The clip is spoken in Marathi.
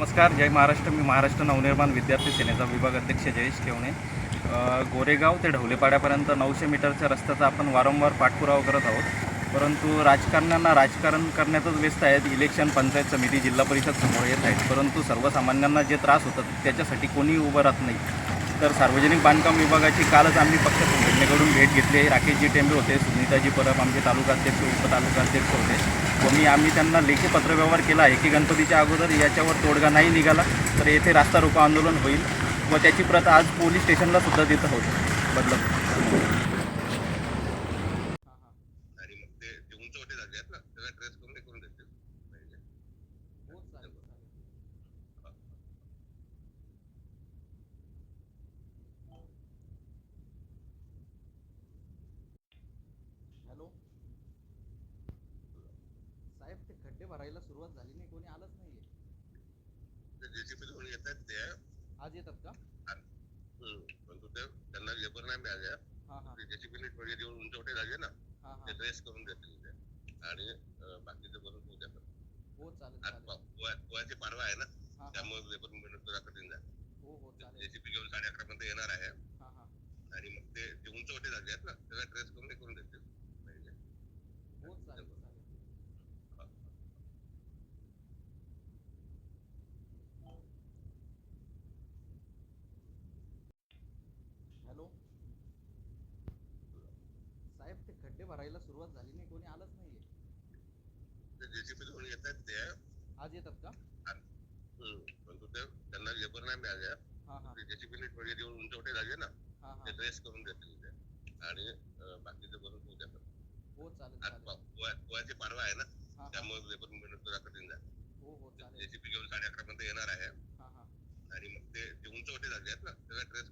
नमस्कार जय महाराष्ट्र. मी महाराष्ट्र नवनिर्माण विद्यार्थी सेनेचा विभाग अध्यक्ष जयेश केवणे गोरेगाव ते ढवलेपाड्यापर्यंत नऊशे मीटरच्या रस्त्याचा आपण वारंवार पाठपुरावा करत आहोत. परंतु राजकारण्यांना राजकारण करण्यातच व्यस्त आहेत. इलेक्शन पंचायत समिती जिल्हा परिषद समोर येत आहेत. परंतु सर्वसामान्यांना जे त्रास होतात त्याच्यासाठी कोणी उभं राहत नाही. तर सार्वजनिक बांधकाम विभागाची कालच आम्ही पक्ष संघटनेकडून भेट घेतली. राकेशजी टेंबे होते सुनीताजी परब आमचे तालुकाध्यक्ष उपतालुकाध्यक्ष होते. व मी आम्ही त्यांना लेखी पत्रव्यवहार केला आहे की गणपतीच्या अगोदर याच्यावर तोडगा नाही निघाला तर येथे रास्ता रोको आंदोलन होईल व त्याची प्रत आज पोलीस स्टेशनला सुद्धा देत आहोत. बदलापूर आणि मग ते ते उंचवटे जागे आहेत ना त्याला ट्रेस करून हे करून देतील पहिले. हॅलो साहेब ते खड्डे भरायला सुरुवात झाली नाही कोणी आलंच नाहीये. ते जेसीबी घेऊन येत आहेत ते. आज येतात का? हम्म. परंतु ते त्यांना लेबर नाही मिळाल्या. जेसीबी थोडी देऊन उंचवटे जागे ना हां ते ट्रेस करून देतील ते. आणि बाकीचे करून होऊ द्या हो चालेल आज चालेल. पा- पोहा- पोहाची पाडवा आहे ना त्यामुळे लेबर कठीण जाईल हो हो चालेल. जेसीबी घेऊन साडे अकरा पर्यंत येणार आहे हां हां आणि मग ते ते उंचवटे जागे आहेत ना त्याला ट्रेस करून हे करून देतील पहिले. हो चालेल चालेल हॅलो साहेब ते खड्डे भरायला सुरुवात झाली नाही कोणी आलंच नाहीये. ते जेसीबी घेऊन येत आहेत ते. आज येतात का. परंतु ते त्यांना लेबर नाही मिळाल्या. ते जेसीबी थोडी देऊन उंचवटे जागे ना. ते ट्रेस करून देतील ते. आणि बाकीचे करून होऊ द्या हो चालेल आज चालेल. पा- पोहा- पोहाची पाडवा आहे ना. त्यामुळे लेबर मिळून तुला कठीण जाईल हो हो चालेल. जेसीबी घेऊन साडे अकरा पर्यंत येणार आहे. आणि मग ते ते उंचवटे जागे आहेत ना. त्याला ट्रेस